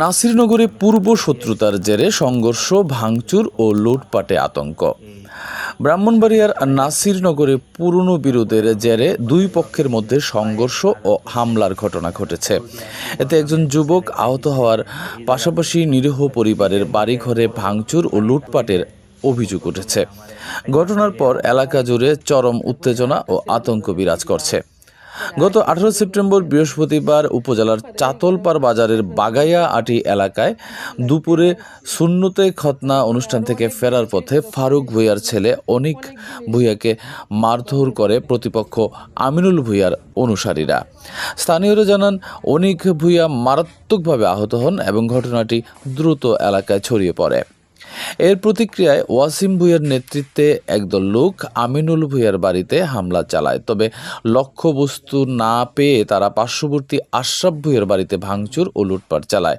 নাসিরনগরে পূর্ব শত্রুতার জেরে সংঘর্ষ, ভাঙচুর ও লুটপাটে আতঙ্ক। ব্রাহ্মণবাড়িয়ার নাসিরনগরে পুরনো বিরোধের জেরে দুই পক্ষের মধ্যে সংঘর্ষ ও হামলার ঘটনা ঘটেছে। এতে একজন যুবক আহত হওয়ার পাশাপাশি নিরীহ পরিবারের বাড়িঘরে ভাঙচুর ও লুটপাটের অভিযোগ উঠেছে। ঘটনার পর এলাকা জুড়ে চরম উত্তেজনা ও আতঙ্ক বিরাজ করছে। গত আঠারো সেপ্টেম্বর বৃহস্পতিবার উপজেলার চাতলপাড় বাজারের বাগাইয়া আটি এলাকায় দুপুরে সুন্নতে খতনা অনুষ্ঠান থেকে ফেরার পথে ফারুক ভুইয়ার ছেলে অনিক ভুইয়াকে মারধর করে প্রতিপক্ষ আমিনুল ভুইয়ার অনুসারীরা। স্থানীয়রা জানান, অনিক ভুইয়া মারাত্মকভাবে আহত হন এবং ঘটনাটি দ্রুত এলাকায় ছড়িয়ে পড়ে। এর প্রতিক্রিয়ায় ওয়াসিম ভুইয়ার নেতৃত্বে একদল লোক আমিনুল ভুইয়ার বাড়িতে হামলা চালায়। তবে লক্ষ্যবস্তু না পেয়ে তারা পার্শ্ববর্তী আশরাফ ভুইয়ার বাড়িতে ভাঙচুর ও লুটপাট চালায়।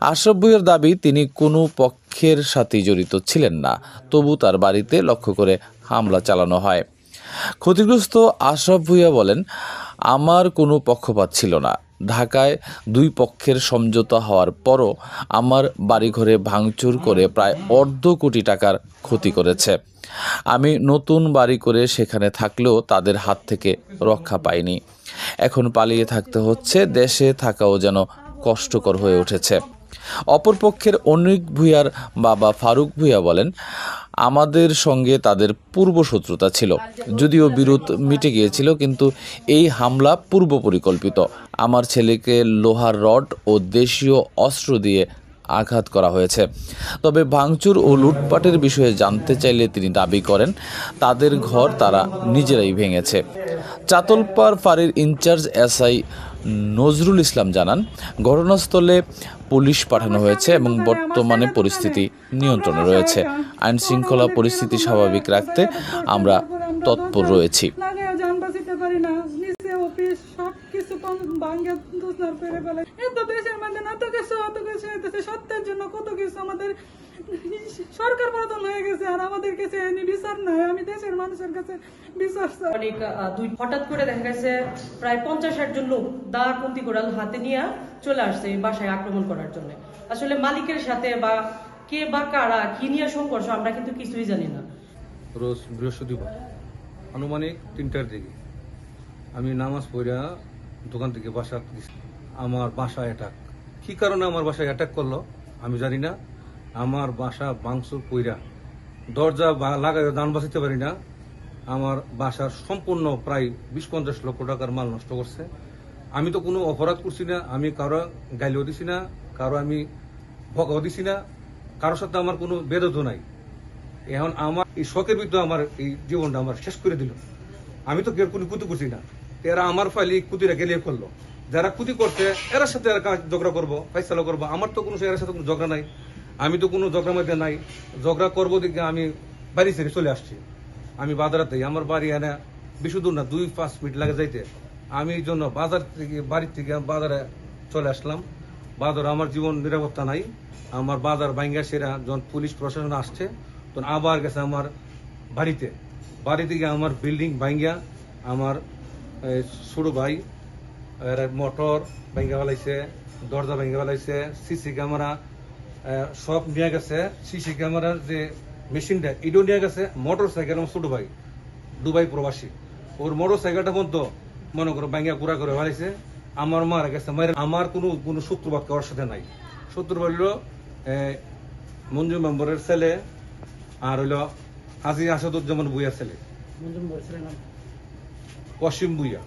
আশরাফ ভুইয়ার দাবি, তিনি কোনো পক্ষের সাথে জড়িত ছিলেন না, তবু তার বাড়িতে লক্ষ্য করে হামলা চালানো হয়। ক্ষতিগ্রস্ত আশরাফ ভুইয়া বলেন, আমার কোনো পক্ষপাত ছিল না। ঢাকায় দুই পক্ষের সমঝোতা হওয়ার পরও আমার বাড়িঘরে ভাঙচুর করে প্রায় অর্ধ কোটি টাকার ক্ষতি করেছে। আমি নতুন বাড়ি করে সেখানে থাকলেও তাদের হাত থেকে রক্ষা পাইনি। এখন পালিয়ে থাকতে হচ্ছে, দেশে থাকাও যেন কষ্টকর হয়ে উঠেছে। অপরপক্ষের অনিক ভূঁইয়ার বাবা ফারুক ভূঁইয়া বলেন, আমাদের সঙ্গে তাদের পূর্ব শত্রুতা ছিল। যদিও বিরোধ মিটে গিয়েছিল, কিন্তু এই হামলা পূর্ব পরিকল্পিত আমার ছেলেকে লোহার রড ও দেশীয় অস্ত্র দিয়ে আঘাত করা হয়েছে। তবে ভাঙচুর ও লুটপাটের বিষয়ে জানতে চাইলে তিনি দাবি করেন, তাদের ঘর তারা নিজেরাই ভেঙেছে। চাতলপাড় ফাঁড়ির ইনচার্জ এসআই নজরুল ইসলাম জানান, ঘটনাস্থলে পুলিশ পাঠানো হয়েছে এবং বর্তমানে পরিস্থিতি নিয়ন্ত্রণে রয়েছে। আইন শৃঙ্খলা পরিস্থিতি স্বাভাবিক রাখতে আমরা তৎপর রয়েছি। অফিস সব কিছু ভাঙ্গে দুসনার করে ফেলে। এত দেশের মধ্যে এত কিছু এত কিছু হইতেছে সত্যের জন্য কত কিছু আমাদের সরকার পতন হয়ে গেছে আর আমাদের কাছে বিচার নাই। আমি দেশের মানুষের কাছে বিচার অনেক দুই হঠাৎ করে দেখা গেছে প্রায় পঞ্চাশ ষাট জন লোক হাতে নিয়ে চলে আসছে বাসায় আক্রমণ করার জন্য। আসলে মালিকের সাথে বা কে বা কারা কি নিয়ে সংঘর্ষ আমরা কিন্তু কিছুই জানি না। রোজ বৃহস্পতিবার আনুমানিক তিনটার দিকে। আমি নামাজ পড়া দোকান থেকে বাসা। আমার বাসা অ্যাটাক কি কারণে আমার বাসায় অ্যাটাক করল? আমি জানি না। আমার বাসা বাংসুর কইরা, দরজা লাগাই দান বাঁচাতে পারি না। আমার বাসার সম্পূর্ণ প্রায় বিশ পঞ্চাশ লক্ষ টাকার মাল নষ্ট করছে। আমি তো কোনো অপরাধ করছি না। আমি কারও গাইলেও দিছি না। কারও আমি ভগাও দিছি না। কারোর সাথে আমার কোনো বেদত নাই। এখন আমার এই শখের ভিতরে আমার এই জীবনটা আমার শেষ করে দিল। আমি তো কেউ কোনো কুতি করছি না। এরা আমার ফাইলে কুতিরা গেলিয়ে করল। যারা কুতি করছে, এরার সাথে এরা ঝগড়া করব, ফাইসালা করব। আমার তো কোনো এর সাথে কোনো ঝগড়া নাই। আমি তো কোনো ঝগড়া মধ্যে নাই। ঝগড়া করব দিকে আমি বাড়ি ছেড়ে চলে আসছি। আমি বাজারাতে আমার বাড়ি এনে বেশি দূর না, দুই পাঁচ মিনিট লাগে যাইতে। আমি এই জন্য বাজার থেকে বাড়ির থেকে বাজারে চলে আসলাম। বাজার আমার জীবন নিরাপত্তা নাই। আমার বাজার বাইঙ্গা সেরা যখন পুলিশ প্রশাসন আসছে, তখন আবার গেছে আমার বাড়িতে। বাড়ি থেকে আমার বিল্ডিং ভাঙ্গা, আমার এই, ভাই। মোটর ভাঙ্গা ফেলাইছে দরজা ভাঙ্গা ফেলাইছে সিসি ক্যামেরা সব নিয়ে গেছে। সিসি ক্যামেরার যে মেশিনটা এটাও নিয়ে গেছে। মোটর সাইকেল আমার ছোট ভাই দুবাই প্রবাসী। ওর মোটর সাইকেলটা পর্যন্ত মনে করো ভাঙ্গা কুড়া করে ফেলাইছে। আমার মারা গেছে মায়ের আমার কোনো কোনো শত্রুবাদ কারোর সাথে নাই। শত্রু হইল মঞ্জু মেম্বরের ছেলে আর হইল আজি আসাদুজ্জামান বুইয়া ছেলে। অসীম বুইয়া ফারুক বুইয়া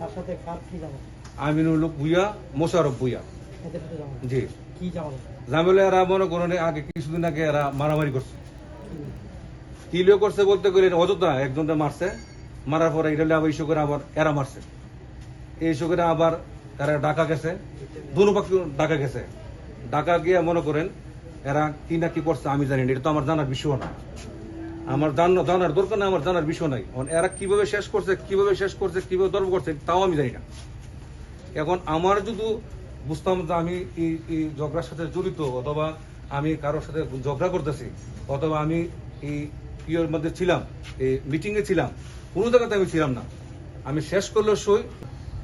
তার সাথে কার কি যাব? আমিনুল বুইয়া মোশারফ যাব? জি। ঝামেলা এরা মনে করেন আগে কিছুদিন আগে এরা মারামারি করছে। কিলিও করছে বলতে গেলে অযোধ্যা একজনটা মারছে। মারার পরে এটা আবার ইস্যু করে আবার এরা মারছে। এই ইস্যু করে আবার এরা ডাকা গেছে। দুনো পক্ষ ডাকা গেছে। ডাকা গিয়ে মনে করেন এরা কি না কি করছে আমি জানি না এটা তো আমার জানার বিষয় না। আমার জান- জানার দরকার না আমার জানার বিষয় নাই। এখন এরা কীভাবে শেষ করছে, কীভাবে শেষ করছে, কীভাবে দর্ব করছে, তাও আমি জানি না। এখন আমার যদি বুঝতাম যে আমি এই ঝগড়ার সাথে জড়িত, অথবা আমি কারোর সাথে ঝগড়া করতেছি, অথবা আমি এই ইয়ের মধ্যে ছিলাম, এই মিটিংয়ে ছিলাম, কোনো জায়গাতে আমি ছিলাম না। আমি শেষ করলে সই,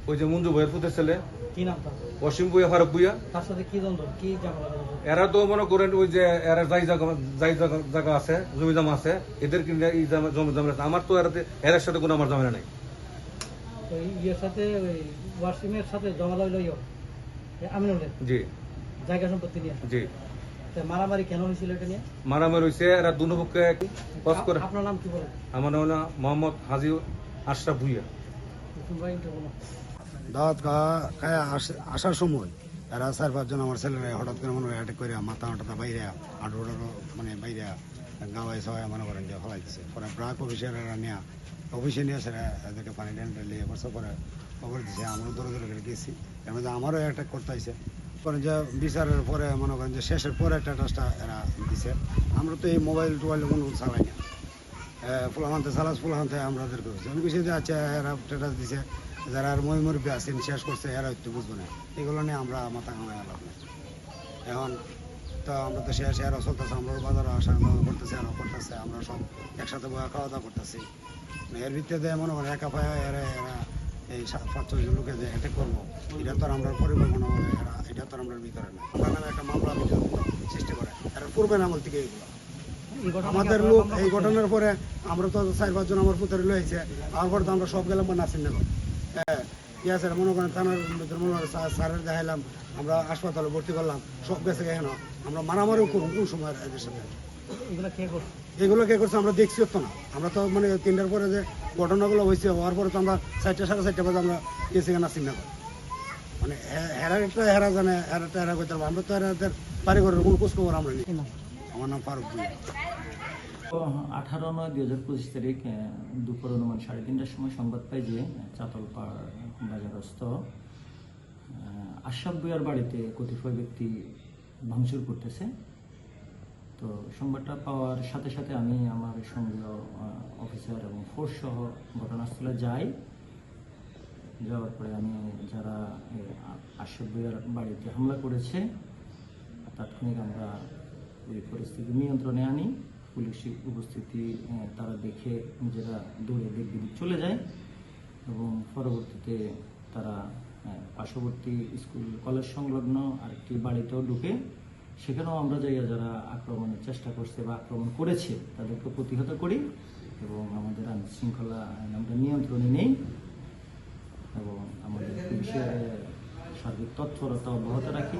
ওই যে মঞ্জু ভয়ের পুতের ছেলে অসীম বুয়া ফারুক বুয়া। তার সাথে কি দ্বন্দ্ব? কি ঝামেলা এরা তো মনে করেন ওই যে এরা যাই যাই জায়গা- আছে জমি জমা আছে এদের জামা- জমি জমা আছে। আমার তো এরাতে সাথে কোনো আমার ঝামেলা নাই। ইয়ের সাথে ওয়াসিমের সাথে ঝামেলা হইল আমিনুলের? জি। জায়গা সম্পত্তি নিয়ে? জি। মারামারি কেন হয়েছিল এটা নিয়ে? মারামারি হয়েছে এরা দুনো পক্ষে কস করে। আপনার নাম কি বলেন? আমার নাম মোহাম্মদ হাজি আশরাফ ভুইয়া। ভাই। দাওয়াত খায় আস- আসার সময় এরা চার পাঁচজন আমার ছেলেরা হঠাৎ করে মনে হয় অ্যাটাক করে মাথা মাথা বাইরে আটু মানে বাইরে গাওয়াই সবাই মনে করেন যে ফলাইতেছে। পরে ব্রাক অফিসের এরা নিয়ে অফিসে নিয়ে এসে এদেরকে পানি ট্যান লিয়ে করছে, পরে খবর দিছে আমরা দৌড়ে দৌড়ে করে গেছি। এর মধ্যে আমারও অ্যাটাক করতে হয়েছে পরে যে বিচারের পরে মনে করেন যে শেষের পরে একটা টাচটা এরা দিছে। আমরা তো এই মোবাইল টোবাইল কোনো চালাই না। ফুলাহান্তে, সালাস ফুলাহান্তে আমাদের করেছি আমি কিছু যে আচ্ছা এরা স্ট্যাটাস দিছে। যারা আর মই মুরব্বী আছেন শেষ করছে এরা একটু বুঝব না। এগুলো নিয়ে আমরা মাথা কামাই লাভ নেই। এখন তো আমরা তো শেষ এরা চলতেছে আমরা বাজারে আসা যাওয়া করতেছে এরা করতেছে আমরা সব একসাথে বয়ে খাওয়া দাওয়া করতেছি। এর ভিত্তিতে মনে করেন একা পায়ে এরা এরা এই সাত পাঁচ ছয়জন লোকে যে অ্যাটেক করব এটা তো আর আমরা পরিকল্পনা হবে এরা এটা তো আর আমরা ভিতরে না। আমরা নামে একটা মামলা সৃষ্টি করে। এরা পূর্বে আমল থেকে এগুলো। আমাদের লোক এই ঘটনার পরে আমরা তো চার পাঁচজন আমার পুত্রে লয়েছে তারপর তো আমরা সব গেলাম নার্সিং নগর হ্যাঁ আছে মনে করেন থানার মনে করেন স্যারের দেখাইলাম আমরা হাসপাতালে ভর্তি করলাম সব গেছে কেন আমরা মারামারিও করব কোন সময় এদের সাথে এগুলো কে করছে আমরা দেখছি তো না আমরা তো মানে তিনটার পরে যে ঘটনাগুলো হয়েছে হওয়ার পরে তো আমরা চারটে সাড়ে চারটে বাজে আমরা গেছি নার্সিং নগর মানে হে- হেরা একটা হেরা জানে হেরা একটা হেরা করতে আমরা তো হেরাদের বাড়ি ঘরের কোনো খোঁজখবর আমরা নিই নাম আমার নাম ফারুক। আঠারো নয়, দুই হাজার পঁচিশ তারিখ দুপুর অনুমান সাড়ে তিনটার সময় সংবাদ পাই যে চাতলপাড় বাজারস্থ আশরাফ বুয়ার বাড়িতে কতিপয় ব্যক্তি ভাঙচুর করতেছে। তো সংবাদটা পাওয়ার সাথে সাথে আমি আমার সঙ্গীয় অফিসার এবং ফোর্স সহ ঘটনাস্থলে যাই। যাওয়ার পরে আমি যারা এই আ- আশরাফ বুয়ার বাড়িতে হামলা করেছে, তাৎক্ষণিক আমরা ওই পরিস্থিতি নিয়ন্ত্রণে আনি। পুলিশের উপস্থিতি তারা দেখে নিজেরা দৌড়ে দিক দিক চলে যায় এবং পরবর্তীতে তারা পার্শ্ববর্তী স্কুল, কলেজ সংলগ্ন আরেকটি বাড়িতেও ঢুকে। সেখানেও আমরা যাইয়া যারা আক্রমণের চেষ্টা করছে বা আক্রমণ করেছে, তাদেরকে প্রতিহত করি এবং আমাদের আইন শৃঙ্খলা আমরা নিয়ন্ত্রণে নেই এবং আমাদের পুলিশের সার্বিক তৎপরতা অব্যাহত রাখি।